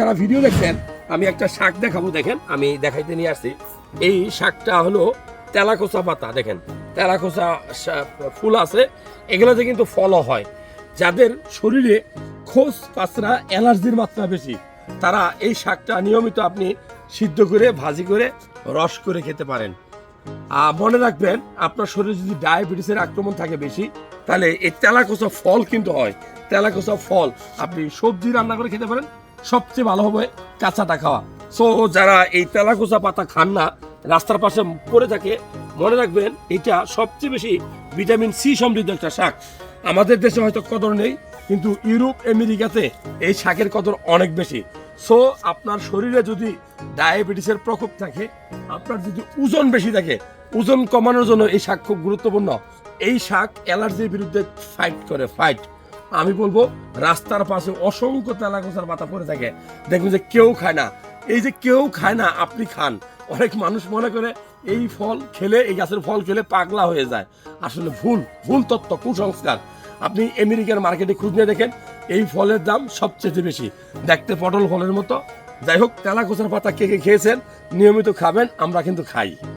যারা ভিডিও দেখছেন, আমি একটা শাক দেখাবো, দেখেন, আমি দেখাইতে নিয়ে আসছি। এই শাকটা হলো তেলাকোচা পাতা, দেখেন, তেলাকোচা ফুল আছে, এগুলোতে কিন্তু ফলও হয়। যাদের শরীরে খোঁজ কাঁচরা অ্যালার্জির মাত্রা বেশি, তারা এই শাকটা নিয়মিত আপনি সিদ্ধ করে, ভাজি করে, রস করে খেতে পারেন। মনে রাখবেন, আপনার শরীরে যদি ডায়াবেটিসের আক্রমণ থাকে বেশি, তাহলে এই তেলাকোচা ফল কিন্তু হয়। তেলাকোচা ফল, আপনি সবজি রান্না করে খেতে পারেন সবচেয়ে ভালো হবে কাঁচাটা খাওয়া। সো যারা এই তেলাকোচা পাতা খান না, রাস্তার পাশে পড়ে থাকে, মনে রাখবেন এটা সবচেয়ে বেশি ভিটামিন সি সমৃদ্ধ একটা শাক। আমাদের দেশে হয়তো কদর নেই, কিন্তু ইউরোপ, আমেরিকাতে এই শাকের কদর অনেক বেশি। সো আপনার শরীরে যদি ডায়াবেটিসের প্রকোপ থাকে, আপনার যদি ওজন বেশি থাকে, ওজন কমানোর জন্য এই শাক খুব গুরুত্বপূর্ণ। এই শাক অ্যালার্জির বিরুদ্ধে ফাইট করে ফাইট আমি বলব, রাস্তার পাশে অসংখ্য তেলাকোচার পাতা পড়ে থাকে। দেখবেন যে কেউ খায় না। এই যে কেউ খায় না, আপনি খান। অনেক মানুষ মনে করে এই ফল খেলে, এই গাছের ফল খেলে পাগলা হয়ে যায়। আসলে ভুল ভুল তত্ত্ব, কুসংস্কার। আপনি আমেরিকার মার্কেটে খুঁজ নিয়ে দেখেন, এই ফলের দাম সবচেয়ে বেশি। দেখতে পটল ফলের মতো। যাই হোক তেলাকোচার পাতা কে কে খেয়েছেন, নিয়মিত খাবেন, আমরা কিন্তু খাই।